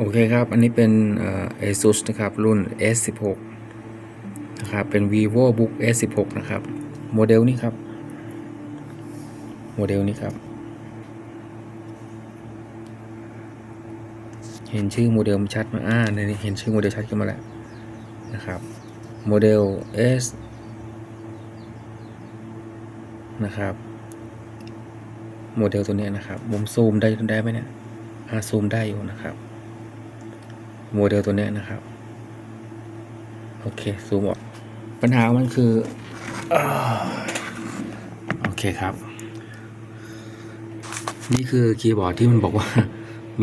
โอเคครับ อันนี้เป็น ASUS นะครับ รุ่น S16 นะครับ เป็น vivo book S16 นะครับ โมเดลนี้ครับ โมเดลนี้ครับ เห็นชื่อโมเดลมันชัดไหมาอ่าในนี้เห็นชื่อโมเดลชัดขึ้นมาแล้วนะครับ โมเดล S นะครับ โมเดลตัวนี้นะครับ มุมซูมได้ได้ไหมเนี่ยอาซูมได้อยู่นะครับ โมเดลตัวนี้นะครับ โอเค ซูมออก ปัญหาของมันคือโอเคครับ นี่คือคีย์บอร์ดที่มันบอกว่า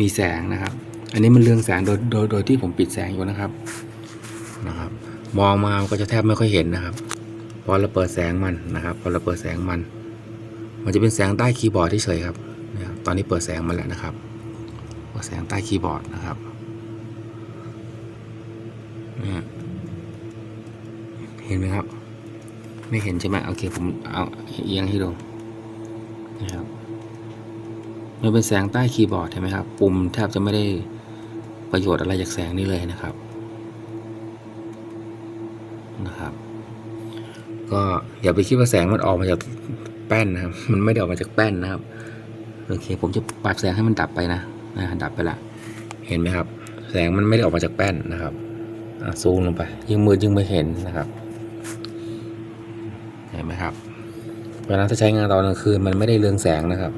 มีแสงนะครับ อันนี้มันเรืองแสงโดยโดยโดยที่ผมปิดแสงอยู่นะครับนะครับ มองมาก็จะแทบไม่ค่อยเห็นนะครับพอเราเปิดแสงมันนะครับพอเราเปิดแสงมัน มันจะเป็นแสงใต้คีย์บอร์ดที่เฉยครับตอนนี้เปิดแสงมาแล้วนะครับเปิดแสงใต้คีย์บอร์ดนะครับ เห็นไหมครับ ไม่เห็นใช่ไหมโอเคผมเอาเอียงให้ดูนะครับมันเป็นแสงใต้คีย์บอร์ดเห็นไหมครับ ปุ่มแทบจะไม่ได้ประโยชน์อะไรจากแสงนี้เลยนะครับนะครับ ก็อย่าไปคิดว่าแสงมันออกมาจากแป้นนะครับ มันไม่ได้ออกมาจากแป้นนะครับโอเค ผมจะปรับแสงให้มันดับไปนะนะดับไปละ เห็นไหมครับ แสงมันไม่ได้ออกมาจากแป้นนะครับ ซูมลงไป ยิ่งมืดยิ่งไม่เห็นนะครับเห็นไหมครับเวลาถ้าใช้งานตอนกลางคืนมันไม่ได้เรืองแสงนะครับ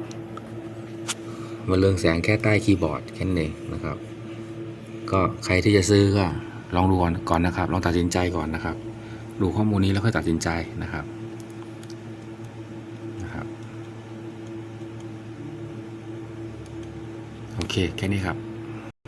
มันเรืองแสงแค่ใต้คีย์บอร์ดแค่นั้นเองนะครับ ก็ใครที่จะซื้อก็ลองดูก่อนก่อนนะครับ ลองตัดสินใจก่อนนะครับ ดูข้อมูลนี้แล้วค่อยตัดสินใจนะครับนะครับ โอเค แค่นี้ครับ